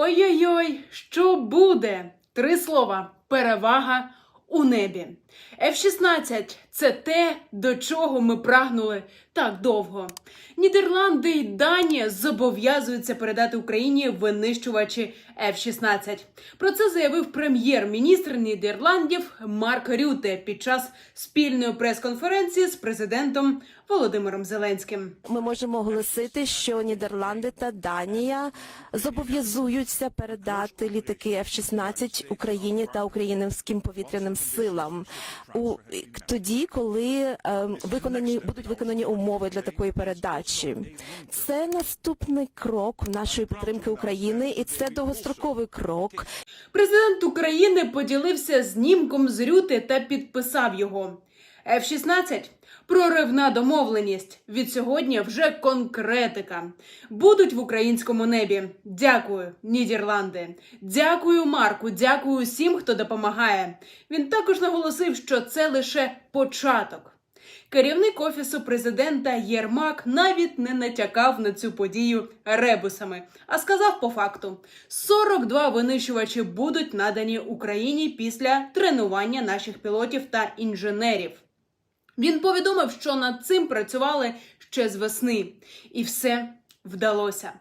Ой-ой-ой, що буде? Три слова: перевага у небі. F-16 – це те, до чого ми прагнули так довго. Нідерланди й Данія зобов'язуються передати Україні винищувачі F-16. Про це заявив прем'єр-міністр Нідерландів Марк Рюте під час спільної прес-конференції з президентом Володимиром Зеленським. Ми можемо оголосити, що Нідерланди та Данія зобов'язуються передати літаки F-16 Україні та українським повітряним силам у тоді, коли е, виконані будуть виконані умови для такої передачі. Це наступний крок нашої підтримки України, і це довгостроковий крок. Президент України поділився знімком з Рюти та підписав його. F-16 – проривна домовленість. Від сьогодні вже конкретика. Будуть в українському небі. Дякую, Нідерланди. Дякую, Марку. Дякую всім, хто допомагає. Він також наголосив, що це лише початок. Керівник офісу президента Єрмак навіть не натякав на цю подію ребусами, а сказав по факту: 42 винищувачі будуть надані Україні після тренування наших пілотів та інженерів. Він повідомив, що над цим працювали ще з весни, і все вдалося.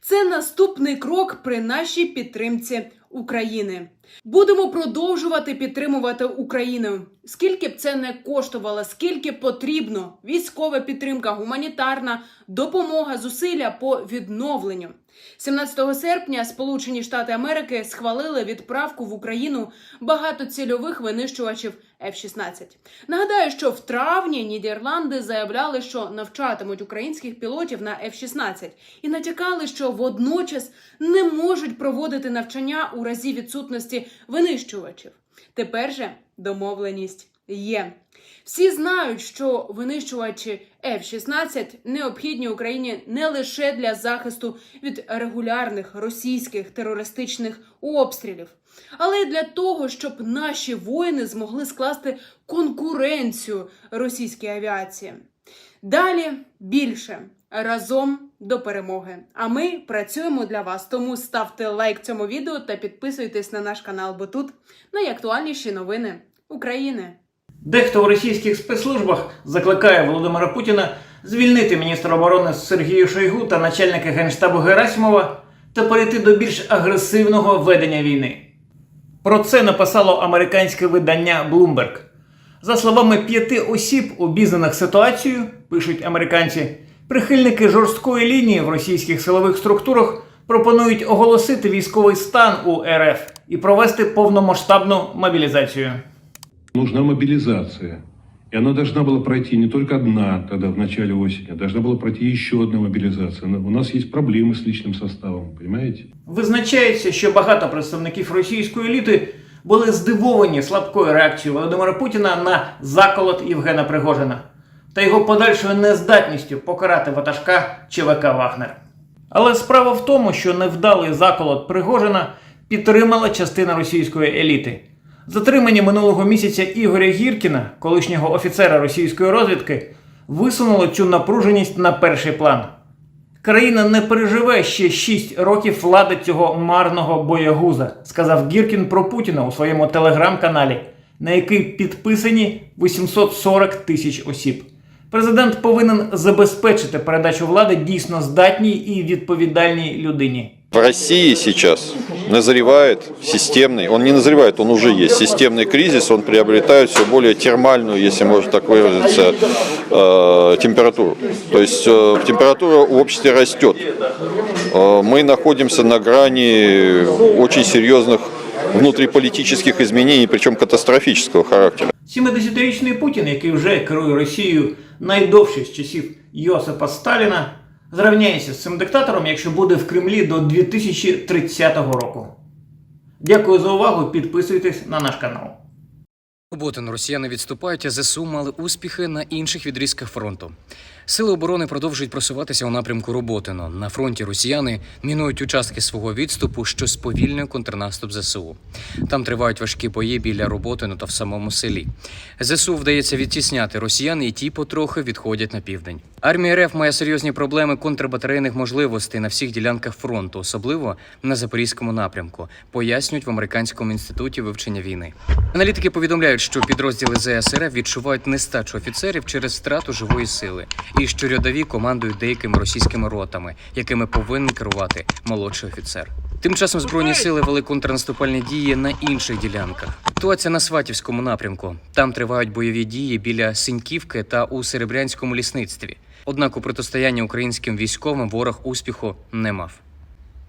Це наступний крок при нашій підтримці України. Будемо продовжувати підтримувати Україну. Скільки б це не коштувало, скільки потрібно військова підтримка, гуманітарна допомога, зусилля по відновленню. 17 серпня Сполучені Штати Америки схвалили відправку в Україну багатоцільових винищувачів F-16. Нагадаю, що в травні Нідерланди заявляли, що навчатимуть українських пілотів на F-16 і натякали, що водночас не можуть проводити навчання у разі відсутності винищувачів. Тепер же домовленість є. Всі знають, що винищувачі F-16 необхідні Україні не лише для захисту від регулярних російських терористичних обстрілів, але й для того, щоб наші воїни змогли скласти конкуренцію російській авіації. Далі більше разом до перемоги. А ми працюємо для вас. Тому ставте лайк цьому відео та підписуйтесь на наш канал, бо тут найактуальніші новини України. Дехто в російських спецслужбах закликає Володимира Путіна звільнити міністра оборони Сергію Шойгу та начальника генштабу Герасимова та перейти до більш агресивного ведення війни. Про це написало американське видання Bloomberg. За словами п'яти осіб, обізнаних ситуацією, пишуть американці, прихильники жорсткої лінії в російських силових структурах пропонують оголосити військовий стан у РФ і провести повномасштабну мобілізацію. Нужна мобилизация. И она должна была пройти не только одна тогда в начале осени, а должна была пройти еще одна мобилизация. Но У нас есть проблемы с личным составом, понимаете? Визначається, що багато представників російської еліти були здивовані слабкою реакцією Володимира Путіна на заколот Євгена Пригожина та його подальшою нездатністю покарати ватажка ЧВК Вагнер. Але справа в тому, що невдалий заколот Пригожина підтримала частина російської еліти. Затримання минулого місяця Ігоря Гіркіна, колишнього офіцера російської розвідки, висунуло цю напруженість на перший план. Країна не переживе ще 6 років влади цього марного боягуза, сказав Гіркін про Путіна у своєму телеграм-каналі, на який підписані 840 тисяч осіб. Президент повинен забезпечити передачу влади дійсно здатній і відповідальній людині. В России сейчас назревает системный, он не назревает, он уже есть, системный кризис, он приобретает все более термальную, если можно так выразиться, э, температуру. То есть э, температура в обществе растет. Э, Мы находимся на грани очень серьезных внутриполитических изменений, причем катастрофического характера. 70-річний Путін, який вже керує Росією найдовше з часів Йосипа Сталіна, зрівняється з цим диктатором, якщо буде в Кремлі до 2030 року. Дякую за увагу. Підписуйтесь на наш канал. Роботи росіяни відступають, а ЗСУ мали успіхи на інших відрізках фронту. Сили оборони продовжують просуватися у напрямку Роботино. На фронті росіяни мінують участки свого відступу, що сповільнює контрнаступ ЗСУ. Там тривають важкі бої біля Роботино та в самому селі. ЗСУ вдається відтісняти росіян, і ті потрохи відходять на південь. Армія РФ має серйозні проблеми контрбатарейних можливостей на всіх ділянках фронту, особливо на запорізькому напрямку, пояснюють в американському інституті вивчення війни. Аналітики повідомляють, що підрозділи ЗСРФ відчувають нестачу офіцерів через втрату живої сили, і що рядові командують деякими російськими ротами, якими повинен керувати молодший офіцер. Тим часом збройні сили вели контрнаступальні дії на інших ділянках. Ситуація на Сватівському напрямку. Там тривають бойові дії біля Синьківки та у Серебрянському лісництві. Однак у протистоянні українським військовим ворог успіху не мав.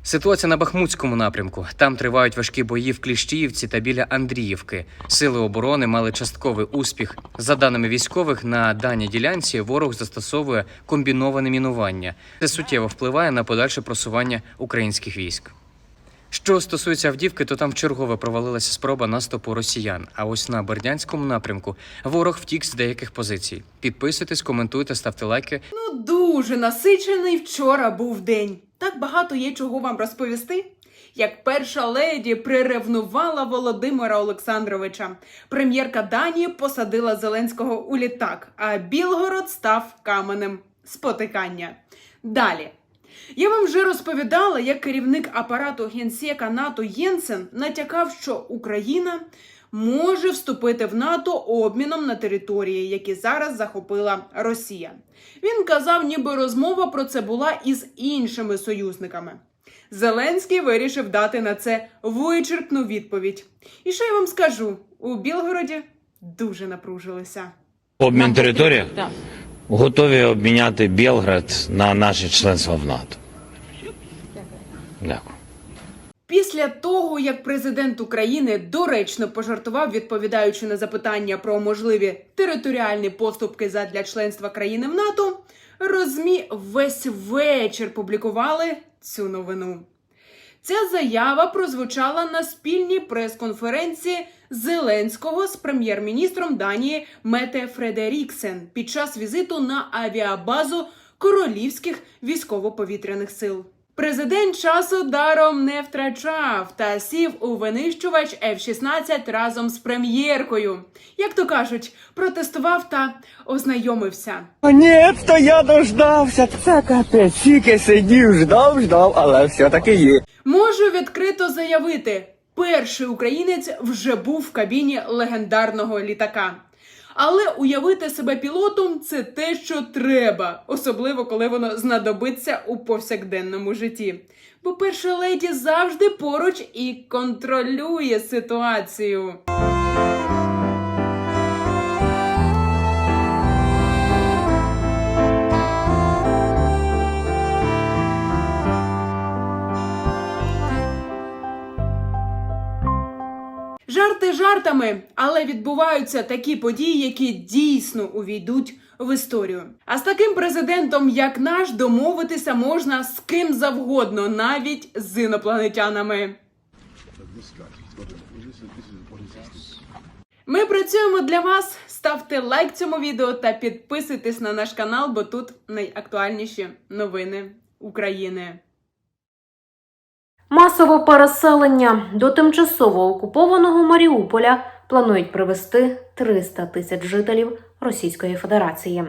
Ситуація на Бахмутському напрямку. Там тривають важкі бої в Кліщіївці та біля Андріївки. Сили оборони мали частковий успіх. За даними військових, на даній ділянці ворог застосовує комбіноване мінування. Це суттєво впливає на подальше просування українських військ. Що стосується Авдіївки, то там вчергове провалилася спроба наступу росіян. А ось на Бердянському напрямку ворог втік з деяких позицій. Підписуйтесь, коментуйте, ставте лайки. Ну, дуже насичений вчора був день. Так багато є чого вам розповісти. Як перша леді приревнувала Володимира Олександровича, прем'єрка Данії посадила Зеленського у літак, а Білгород став каменем спотикання. Далі. Я вам вже розповідала, як керівник апарату генсека НАТО Єнсен натякав, що Україна може вступити в НАТО обміном на території, які зараз захопила Росія. Він казав, ніби розмова про це була із іншими союзниками. Зеленський вирішив дати на це вичерпну відповідь. І що я вам скажу? У Білгороді дуже напружилися. Обмін території? Готові обміняти Білград на наше членство в НАТО. Дякую. Після того, як президент України доречно пожартував, відповідаючи на запитання про можливі територіальні поступки задля членства країни в НАТО, розмі весь вечір публікували цю новину. Ця заява прозвучала на спільній прес-конференції Зеленського з прем'єр-міністром Данії Мете Фредеріксен під час візиту на авіабазу королівських військово-повітряних сил. Президент часу даром не втрачав та сів у винищувач F-16 разом з прем'єркою. Як то кажуть, протестував та ознайомився. Наконец-то я дождався. Це капець. Тільки сидів, ждав, ждав, але все-таки є. Можу відкрито заявити: перший українець вже був в кабіні легендарного літака. Але уявити себе пілотом це те, що треба, особливо коли воно знадобиться у повсякденному житті. Бо перша леді завжди поруч і контролює ситуацію. Жарти жартами, але відбуваються такі події, які дійсно увійдуть в історію. А з таким президентом, як наш, домовитися можна з ким завгодно, навіть з інопланетянами. Ми працюємо для вас. Ставте лайк цьому відео та підписуйтесь на наш канал, бо тут найактуальніші новини України. Масове переселення до тимчасово окупованого Маріуполя планують привезти 300 тисяч жителів Російської Федерації.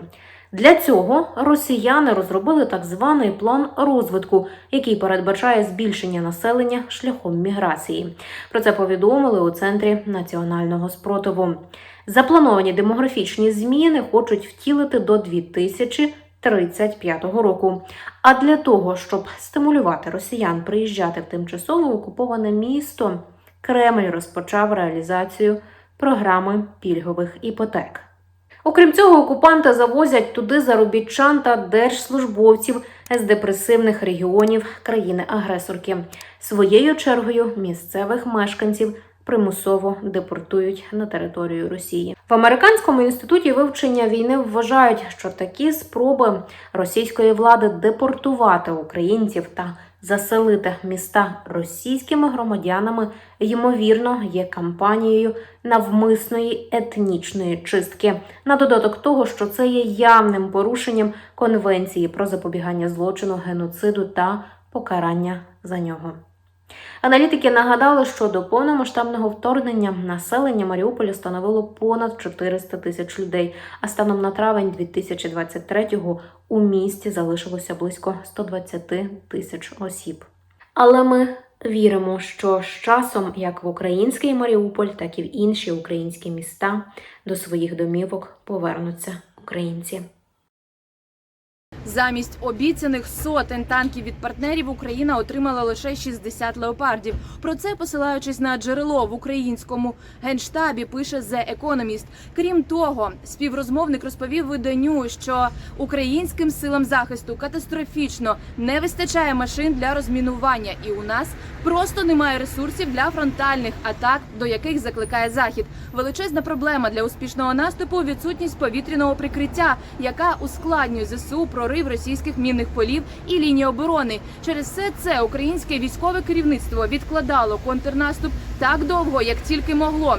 Для цього росіяни розробили так званий план розвитку, який передбачає збільшення населення шляхом міграції. Про це повідомили у центрі національного спротиву. Заплановані демографічні зміни хочуть втілити до 2035 року. А для того, щоб стимулювати росіян приїжджати в тимчасово окуповане місто, Кремль розпочав реалізацію програми пільгових іпотек. Окрім цього, окупанти завозять туди заробітчан та держслужбовців з депресивних регіонів країни-агресорки. Своєю чергою місцевих мешканців примусово депортують на територію Росії. В американському інституті вивчення війни вважають, що такі спроби російської влади депортувати українців та заселити міста російськими громадянами, ймовірно, є кампанією навмисної етнічної чистки. На додаток того, що це є явним порушенням Конвенції про запобігання злочину, геноциду та покарання за нього. Аналітики нагадали, що до повномасштабного вторгнення населення Маріуполя становило понад 400 тисяч людей, а станом на травень 2023-го у місті залишилося близько 120 тисяч осіб. Але ми віримо, що з часом, як в український Маріуполь, так і в інші українські міста, до своїх домівок повернуться українці. Замість обіцяних сотень танків від партнерів Україна отримала лише 60 леопардів. Про це посилаючись на джерело в українському генштабі, пише The Economist. Крім того, співрозмовник розповів виданню, що українським силам захисту катастрофічно не вистачає машин для розмінування, і у нас просто немає ресурсів для фронтальних атак, до яких закликає захід. Величезна проблема для успішного наступу відсутність повітряного прикриття, яка ускладнює ЗСУ прорив російських мінних полів і лінії оборони. Через все це українське військове керівництво відкладало контрнаступ так довго, як тільки могло.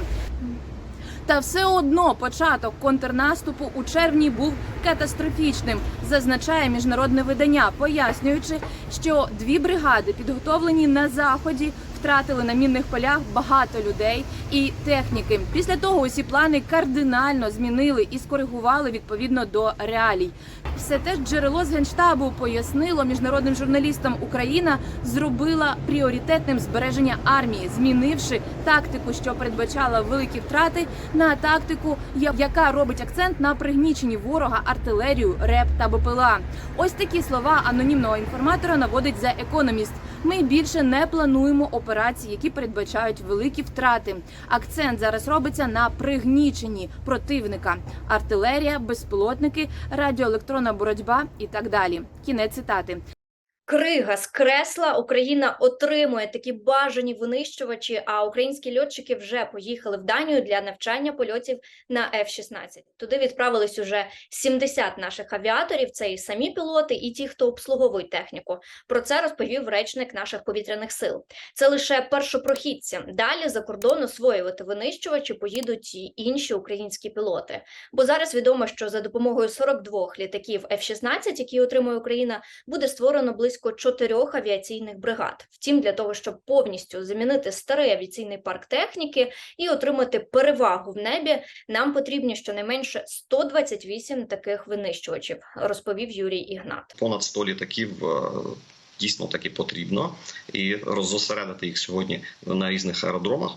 Та все одно початок контрнаступу у червні був катастрофічним, зазначає міжнародне видання, пояснюючи, що дві бригади, підготовлені на заході, втратили на мінних полях багато людей і техніки. Після того усі плани кардинально змінили і скоригували відповідно до реалій. Все те ж джерело з генштабу пояснило міжнародним журналістам, Україна зробила пріоритетним збереження армії, змінивши тактику, що передбачала великі втрати, на тактику, яка робить акцент на пригніченні ворога, артилерію, РЕП та БПЛА. Ось такі слова анонімного інформатора наводить за економіст. Ми більше не плануємо операції, які передбачають великі втрати. Акцент зараз робиться на пригніченні противника: артилерія, безпілотники, радіоелектронна боротьба і так далі. Кінець цитати. Крига з кресла Україна отримує такі бажані винищувачі. А українські льотчики вже поїхали в Данію для навчання польотів на F-16. Туди відправились уже 70 наших авіаторів. Це і самі пілоти, і ті, хто обслуговує техніку. Про це розповів речник наших повітряних сил. Це лише першопрохідці. Далі за кордон освоювати винищувачі поїдуть і інші українські пілоти. Бо зараз відомо, що за допомогою 42 літаків F-16, які отримує Україна, буде створено близько чотирьох авіаційних бригад. Втім, для того, щоб повністю замінити старий авіаційний парк техніки і отримати перевагу в небі, нам потрібні щонайменше 128 таких винищувачів, розповів Юрій Ігнат. понад 100 літаків е, дійсно таки потрібно і роззосередити їх сьогодні на різних аеродромах.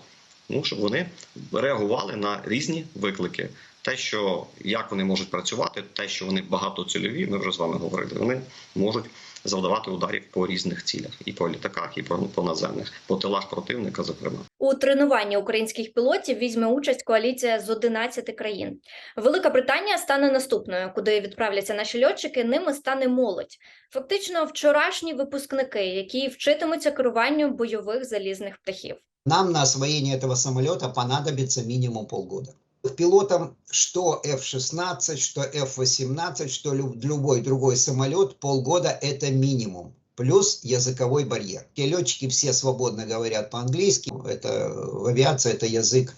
Ну щоб вони реагували на різні виклики. Те, що як вони можуть працювати, те, що вони багатоцільові, ми вже з вами говорили. Вони можуть завдавати ударів по різних цілях, і по літаках, і по, по наземних, по тилах противника, зокрема. У тренуванні українських пілотів візьме участь коаліція з 11 країн. Велика Британія стане наступною, куди відправляться наші льотчики. Ними стане молодь. Фактично, вчорашні випускники, які вчитимуться керуванню бойових залізних птахів. Нам на освоение этого самолета понадобится минимум полгода. Пилотам что F-16, что F-18, что лю- любой другой самолет, полгода это минимум. Плюс языковой барьер. Те летчики все свободно говорят по-английски. Это в авиации это язык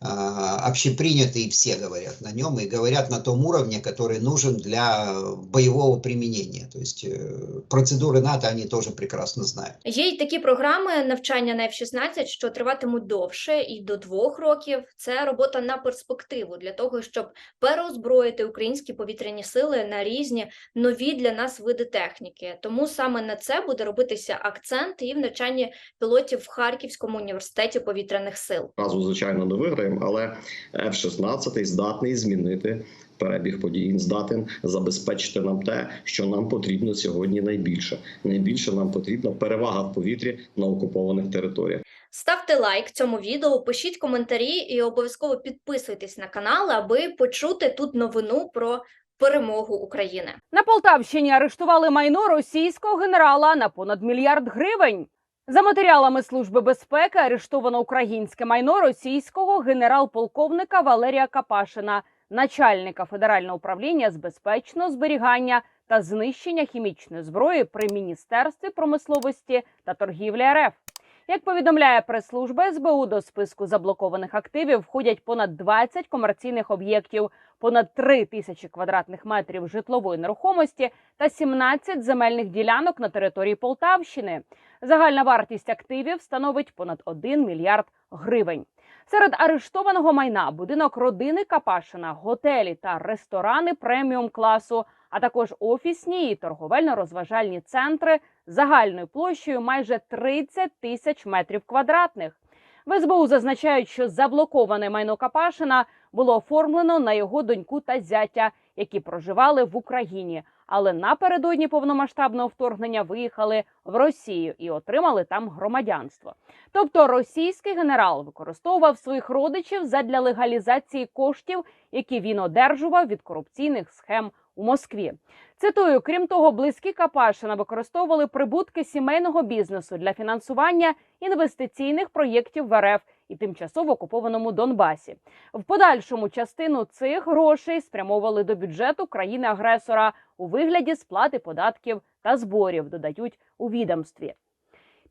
общепринятый, все говорят на нем и говорят на том уровне, который нужен для боевого применения. То есть э, процедуры НАТО они тоже прекрасно знают. Є й такі програми навчання на F-16, що триватимуть довше і до двох років. Це робота на перспективу для того, щоб переозброїти українські повітряні сили на різні нові для нас види техніки. Тому саме на це буде робитися акцент і в навчанні пілотів в Харківському університеті повітряних сил. Разу, звичайно, не виграємо, але F-16 здатний змінити перебіг подій. Він здатен забезпечити нам те, що нам потрібно сьогодні найбільше. Найбільше нам потрібна перевага в повітрі на окупованих територіях. Ставте лайк цьому відео, пишіть коментарі і обов'язково підписуйтесь на канал, аби почути тут новину про перемогу України. На Полтавщині арештували майно російського генерала на понад мільярд гривень. За матеріалами Служби безпеки арештовано українське майно російського генерал-полковника Валерія Капашина, начальника Федерального управління з безпечного зберігання та знищення хімічної зброї при міністерстві промисловості та торгівлі РФ. Як повідомляє прес-служба СБУ, до списку заблокованих активів входять понад 20 комерційних об'єктів, понад 3 тисячі квадратних метрів житлової нерухомості та 17 земельних ділянок на території Полтавщини. Загальна вартість активів становить понад 1 мільярд гривень. Серед арештованого майна будинок родини Капашина, готелі та ресторани преміум класу, а також офісні і торговельно-розважальні центри загальною площею майже 30 тисяч метрів квадратних. В СБУ зазначають, що заблоковане майно Капашина було оформлено на його доньку та зятя, які проживали в Україні, але напередодні повномасштабного вторгнення виїхали в Росію і отримали там громадянство. Тобто російський генерал використовував своїх родичів задля легалізації коштів, які він одержував від корупційних схем у Москві. Цитую, крім того, близькі Капашина використовували прибутки сімейного бізнесу для фінансування інвестиційних проєктів в РФ і тимчасово окупованому Донбасі. В подальшому частину цих грошей спрямовували до бюджету країни-агресора у вигляді сплати податків та зборів, додають у відомстві.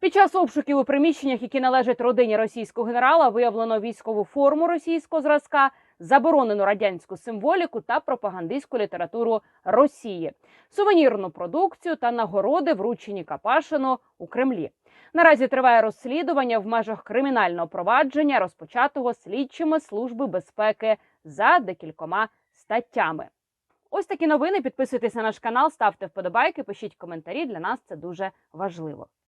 Під час обшуків у приміщеннях, які належать родині російського генерала, виявлено військову форму російського зразка, заборонену радянську символіку та пропагандистську літературу Росії, сувенірну продукцію та нагороди, вручені Капашину у Кремлі. Наразі триває розслідування в межах кримінального провадження, розпочатого слідчими служби безпеки за декількома статтями. Ось такі новини. Підписуйтесь на наш канал, ставте вподобайки, пишіть коментарі. Для нас це дуже важливо.